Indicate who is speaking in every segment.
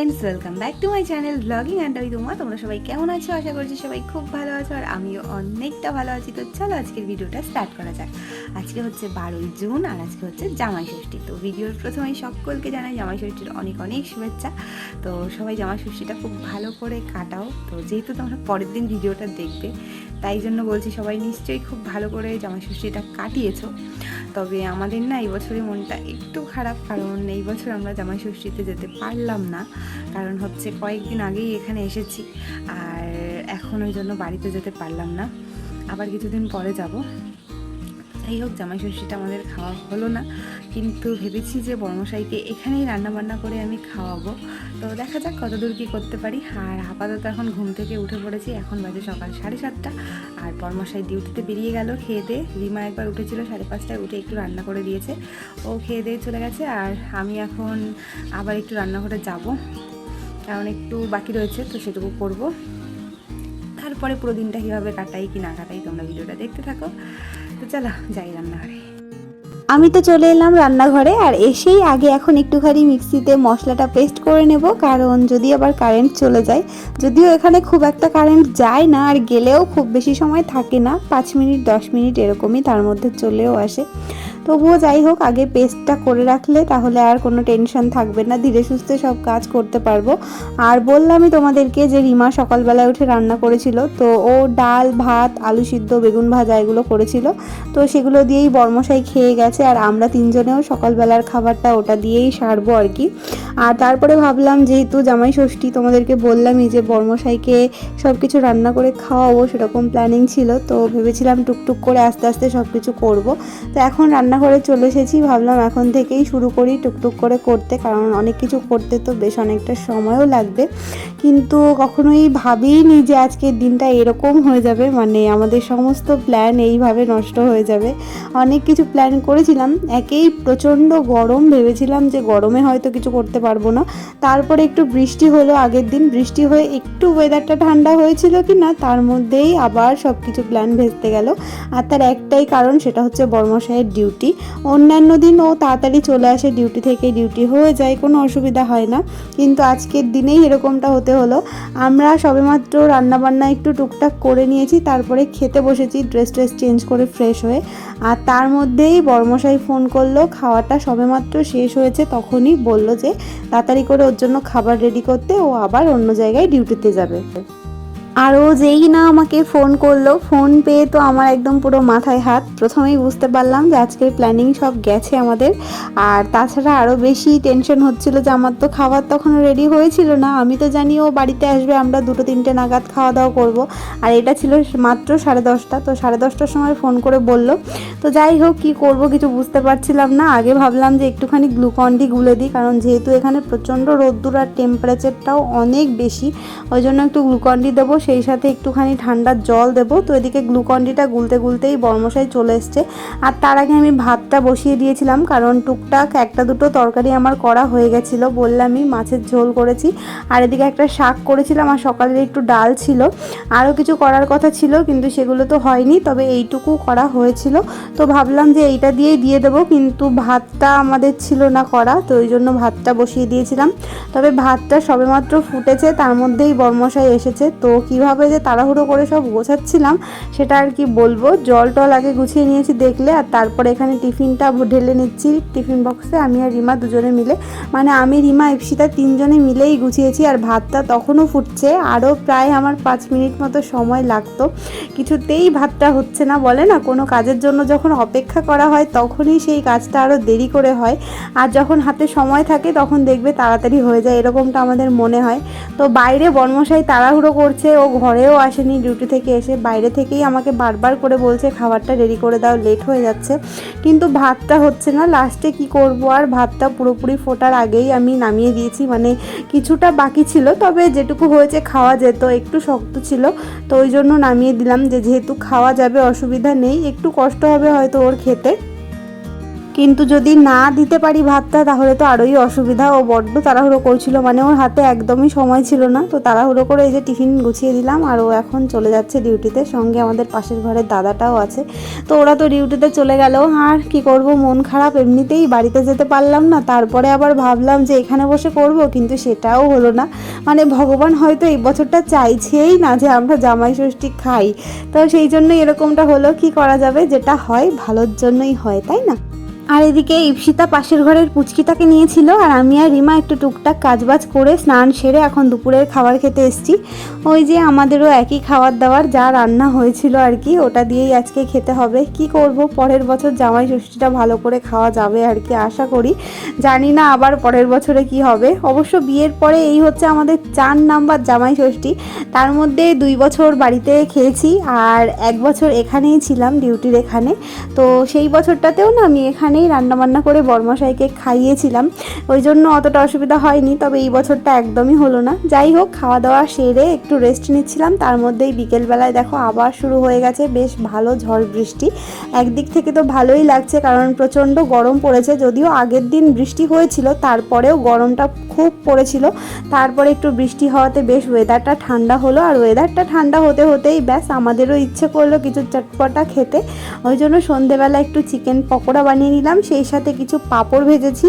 Speaker 1: Welcome back to my channel blogging and আমি তোমার তোমরা সবাই কেমন আছো? আশা করছি সবাই খুব ভালো আছো আর আমিও অনেকটা ভালো আছি। তো চলো আজকের ভিডিওটা স্টার্ট করা যাক। আজকে হচ্ছে বারোই জুন আর আজকে হচ্ছে জামাই ষষ্ঠী। তো ভিডিওর প্রথমেই সকলকে জানাই জামাই ষষ্ঠীর অনেক অনেক শুভেচ্ছা। তো সবাই জামাই ষষ্ঠীটা খুব ভালো করে কাটাও। তো যেহেতু তোমরা পরের দিন ভিডিওটা দেখবে, তাই জন্য বলছি সবাই নিশ্চয়ই খুব ভালো করে জামাই ষষ্ঠীটা কাটিয়েছো। তবে আমাদের না এই বছরই মনটা একটু খারাপ, কারণ এই বছর আমরা জামাই ষষ্ঠীতে যেতে পারলাম না। কারণ হচ্ছে কয়েকদিন আগেই এখানে এসেছি, আর এখন ওই জন্য বাড়িতে যেতে পারলাম না। আবার কিছুদিন পরে যাব। যাই হোক জামাই ষষ্ঠীটা আমাদের খাওয়া হলো না। কিন্তু ভেবেছি যে বর্মশাইকে এখানেই রান্না বান্না করে আমি খাওয়াবো। তো দেখা যাক কতদূর কী করতে পারি। আর আপাতত এখন ঘুম থেকে উঠে পড়েছি। এখন বাজে সকাল সাড়ে সাতটা। আর বর্মশাই ডিউটিতে বেরিয়ে গেল খেয়ে দিয়ে। রিমা একবার উঠেছিল সাড়ে পাঁচটায়, উঠে একটু রান্না করে দিয়েছে। ও খেয়ে দিয়ে চলে গেছে। আর আমি এখন আবার একটু রান্নাঘরে যাব। কারণ একটু বাকি রয়েছে, তো সেটুকু করব। তারপরে পুরো দিনটা কীভাবে কাটাই কি না কাটাই তোমরা ভিডিওটা দেখতে থাকো। তো চলো, যাই রান্নাঘরে।
Speaker 2: আমি তো চলে এলাম রান্নাঘরে, আর এসেই আগে এখন একটুখানি মিক্সিতে মশলাটা পেস্ট করে নেব, কারণ যদি আবার কারেন্ট চলে যায়, যদিও এখানে খুব একটা কারেন্ট যায় না, আর গেলেও খুব বেশি সময় থাকে না, পাঁচ মিনিট, দশ মিনিট এরকমই তার মধ্যে চলেও আসে। তবুও যাই হোক, আগে পেস্টটা করে রাখলে তাহলে আর কোনো টেনশন থাকবে না। ধীরে সুস্থে সব কাজ করতে পারব। আর বললামই তোমাদেরকে যে রিমা সকালবেলায় উঠে রান্না করেছিল, তো ও ডাল, ভাত, আলু সিদ্ধ, বেগুন ভাজা এগুলো করেছিল। তো সেগুলো দিয়েই বর্মশাই খেয়ে গেছে আর আমরা তিনজনেও সকালবেলার খাবারটা ওটা দিয়েই সারবো আর কি। আর তারপরে ভাবলাম, যেহেতু জামাই ষষ্ঠী, তোমাদেরকে বললামই যে বর্মশাইকে সব কিছু রান্না করে খাওয়াবো, সেরকম প্ল্যানিং ছিল। তো ভেবেছিলাম টুকটুক করে আস্তে আস্তে সব কিছু করব। তো এখন রান্নাঘরে চলে এসেছি। ভাবলাম এখন থেকেই শুরু করি টুকটুক করে করতে, কারণ অনেক কিছু করতে তো বেশ অনেকটা সময়ও লাগবে। কিন্তু কখনোই ভাবিনি যে আজকের দিনটা এরকম হয়ে যাবে মানে আমাদের সমস্ত প্ল্যান এইভাবে নষ্ট হয়ে যাবে। অনেক কিছু প্ল্যান করেছিলাম, একেই প্রচণ্ড গরম ভেবেছিলাম যে গরমে হয়তো কিছু করতে পারব না। তারপরে একটু বৃষ্টি হলো আগের দিন, বৃষ্টি হয়ে একটু ওয়েদারটা ঠান্ডা হয়েছিল কি না তার মধ্যেই আবার সব কিছু প্ল্যান ভেস্তে গেল। আর তার একটাই কারণ, সেটা হচ্ছে বর্মশাহের ডিউটি অন্যান্য দিন ও তাড়াতাড়ি চলে আসে ডিউটি থেকে, ডিউটি হয়ে যায়, কোনো অসুবিধা হয় না। কিন্তু আজকের দিনেই এরকমটা হতে হলো। আমরা সবেমাত্র রান্নাবান্না একটু টুকটাক করে নিয়েছি, তারপরে খেতে বসেছি ড্রেস ট্রেস চেঞ্জ করে ফ্রেশ হয়ে। আর তার মধ্যেই বর্মশাই ফোন করল, খাওয়াটা সবেমাত্র শেষ হয়েছে, তখনই বলল যে, তাড়াতাড়ি করে ওর জন্য খাবার রেডি করতে ও আবার অন্য জায়গায় ডিউটিতে যাবে। আর ও যেই না আমাকে ফোন করল ফোন পেয়ে তো আমার একদম পুরো মাথায় হাত। প্রথমেই বুঝতে পারলাম যে আজকের প্ল্যানিং সব গেছে আমাদের। আর তাছাড়া আরও বেশি টেনশন হচ্ছিল যে আমার তো খাবার তখনও রেডি হয়েছিল না। আমি তো জানি ও বাড়িতে আসবে, আমরা দুটো তিনটে নাগাদ খাওয়া দাওয়া করব। আর এটা ছিল মাত্র সাড়ে দশটা, তো সাড়ে দশটার সময় ফোন করে বলল। তো যাই হোক, কী করব কিছু বুঝতে পারছিলাম না। আগে ভাবলাম যে একটুখানি গ্লুকন ডি গুলে দিই, কারণ যেহেতু এখানে প্রচণ্ড রোদ্দুর আর টেম্পারেচারটাও অনেক বেশি, ওই জন্য একটু গ্লুকন ডি দেবো। সেই সাথে একটুখানি ঠান্ডার জল দেবো। তো এদিকে গ্লুকন ডিটা গুলতে গুলতেই বর্মশাই চলে এসছে। আর তার আগে আমি ভাতটা বসিয়ে দিয়েছিলাম, কারণ টুকটাক একটা দুটো তরকারি আমার করা হয়ে গেছিল বললামই মাছের ঝোল করেছি। আর এদিকে একটা শাক করেছিলাম, আর সকালের একটু ডাল ছিল। আরও কিছু করার কথা ছিল, কিন্তু সেগুলো তো হয়নি, তবে এইটুকু করা হয়েছিল। তো ভাবলাম যে এইটা দিয়েই দিয়ে দেবো, কিন্তু ভাতটা আমাদের ছিল না করা, তো ওই জন্য ভাতটা বসিয়ে দিয়েছিলাম। তবে ভাতটা সবেমাত্র ফুটেছে, তার মধ্যেই বর্মশাই এসেছে, তো কীভাবে যে তাড়াহুড়ো করে সব গোছাচ্ছিলাম, সেটা আর কি বলব। জল টল আগে গুছিয়ে নিয়েছি দেখলে, আর তারপরে এখানে টিফিনটা ঢেলে নিচ্ছি। টিফিন বক্সে আমি আর রিমা দুজনে মিলে মানে আমি, রিমা, ইপসিতা তিনজনে মিলেই গুছিয়েছি, আর ভাতটা তখনও ফুটছে। আরও প্রায় আমার পাঁচ মিনিট মতো সময় লাগতো। কিছুতেই ভাতটা হচ্ছে না, বলে না? কোনো কাজের জন্য যখন অপেক্ষা করা হয়, তখনই সেই কাজটা আরও দেরি করে হয়। আর যখন হাতে সময় থাকে, তখন দেখবে তাড়াতাড়ি হয়ে যায়, এরকমটা আমাদের মনে হয়। তো বাইরে বর্মশাই তাড়াহুড়ো করছে ও ঘরেও আসেনি ডিউটি থেকে এসে বাইরে থেকেই আমাকে বারবার করে বলছে, খাবারটা রেডি করে দাও লেট হয়ে যাচ্ছে। কিন্তু ভাতটা হচ্ছে না লাস্টে কি করব আর ভাতটা পুরোপুরি ফোটার আগেই আমি নামিয়ে দিয়েছি মানে কিছুটা বাকি ছিল, তবে যেটুকু হয়েছে খাওয়া যেত, একটু শক্ত ছিল, তো ওই জন্য নামিয়ে দিলাম যে যেহেতু খাওয়া যাবে, অসুবিধা নেই, একটু কষ্ট হবে হয়তো ওর খেতে। কিন্তু যদি না দিতে পারি ভাতটা, তাহলে তো আরোই অসুবিধা। ও বড্ড তাড়াহুড়ো করছিল মানে ওর হাতে একদমই সময় ছিল না। তো তাড়াহুড়ো করে এই যে টিফিন গুছিয়ে দিলাম, আর ও এখন চলে যাচ্ছে ডিউটিতে। সঙ্গে আমাদের পাশের ঘরের দাদাটাও আছে। তো ওরা তো ডিউটিতে চলে গেল। আর কি করব, মন খারাপ, এমনিতেই বাড়িতে যেতে পারলাম না। তারপরে আবার ভাবলাম যে এখানে বসে করব, কিন্তু সেটাও হলো না। মানে ভগবান হয়তো এই বছরটা চাইছেই না যে আমরা জামাই ষষ্ঠী খাই। তো সেই জন্যই এরকমটা হলো। কি করা যাবে? যেটা হয়, ভালোর জন্যই হয়, তাই না? আর এদিকে ইপসিতা পাশের ঘরের পুচকিটাকে নিয়েছিল আর আমি আর রিমা একটু টুকটাক কাজবাজ করে স্নান সেরে এখন দুপুরের খাবার খেতে এসেছি। ওই যে আমাদেরও একই খাবার দাবার যা রান্না হয়েছিল আর কি, ওটা দিয়েই আজকে খেতে হবে। কি করব? পরের বছর জামাই ষষ্ঠীটা ভালো করে খাওয়া যাবে আর কি আশা করি। জানি না আবার পরের বছরে কি হবে। অবশ্য বিয়ের পরে এই হচ্ছে আমাদের চার নাম্বার জামাই ষষ্ঠী। তার মধ্যে দুই বছর বাড়িতে খেয়েছি আর এক বছর এখানেই ছিলাম ডিউটির এখানে। তো সেই বছরটাতেও না আমি এখানেই রান্নাবান্না করে বর্মশাইকে খাইয়েছিলাম। ওই জন্য অতটা অসুবিধা হয়নি, তবে এই বছরটা একদমই হলো না। যাই হোক খাওয়া দাওয়া সেরে একটু রেস্ট নিচ্ছিলাম। তার মধ্যেই বিকেলবেলায় দেখো আবার শুরু হয়ে গেছে বেশ ভালো ঝড় বৃষ্টি। একদিক থেকে তো ভালোই লাগছে, কারণ প্রচণ্ড গরম পড়েছে, যদিও আগের দিন বৃষ্টি হয়েছিল, তারপরেও গরমটা খুব পড়েছিল। তারপরে একটু বৃষ্টি হওয়াতে বেশ ওয়েদারটা ঠান্ডা হলো, আর ওয়েদারটা ঠান্ডা হতে হতেই ব্যাস আমাদেরও ইচ্ছে করল কিছু চটপটা খেতে। ওই জন্য সন্ধেবেলা একটু চিকেন পকোড়া বানিয়ে নিলাম। সেই সাথে কিছু পাঁপড় ভেজেছি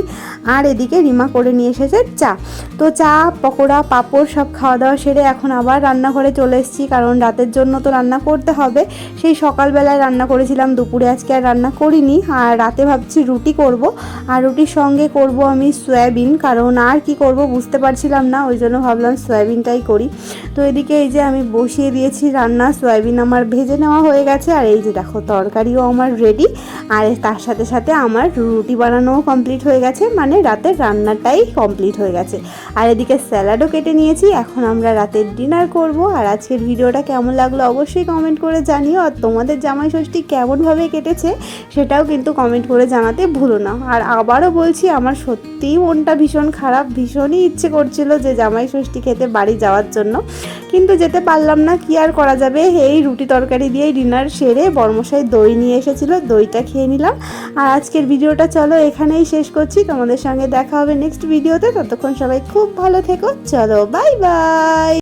Speaker 2: আর এদিকে রিমা করে নিয়ে এসেছে চা। তো চা, পকোড়া, পাঁপড় সব খাওয়া দাওয়া সেরে এখন আবার রান্নাঘরে চলে এসেছি, কারণ রাতের জন্য তো রান্না করতে হবে। সেই সকালবেলায় রান্না করেছিলাম, দুপুরে আজকে আর রান্না করিনি। আর রাতে ভাবছি রুটি করব, আর রুটির সঙ্গে করব আমি সয়াবিন, কারণ আর কি করব বুঝতে পারছিলাম না, ওই জন্য ভাবলাম সয়াবিনটাই করি। তো এদিকে এই যে আমি বসিয়ে দিয়েছি রান্না, সয়াবিন আমার ভেজে নেওয়া হয়ে গেছে, আর এই যে দেখো তরকারিও আমার রেডি আর তার সাথে সাথে আমার রুটি বানানোও কমপ্লিট হয়ে গেছে মানে রাতের রান্নাটাই কমপ্লিট হয়ে গেছে। আর এদিকে স্যালাডও কেটে নিয়েছি, এখন আমরা রাতের ডিনার করব। আর আজকের ভিডিওটা কেমন লাগল অবশ্যই কমেন্ট করে জানিও। আর তোমাদের জামাই ষষ্ঠী কেমনভাবে কেটেছে, সেটাও কিন্তু কমেন্ট করে জানাতে ভুলো না। আর আবারও বলছি, আমার সত্যিই মনটা ভীষণ খারাপ, ভীষণই ইচ্ছে করছিল যে জামাই ষষ্ঠী খেতে বাড়ি যাওয়ার জন্য। কিন্তু যেতে পারলাম না, কি আর করা যাবে? এই রুটি তরকারি দিয়েই ডিনার সেরে বর্মশাই দই নিয়ে এসেছিল, দইটা খেয়ে নিলাম। আর আজকের ভিডিওটা চলো এখানেই শেষ করছি। তোমাদের সঙ্গে দেখা হবে নেক্সট ভিডিওতে ততক্ষণ সবাই খুব ভালো থেকো। চলো বাই বাই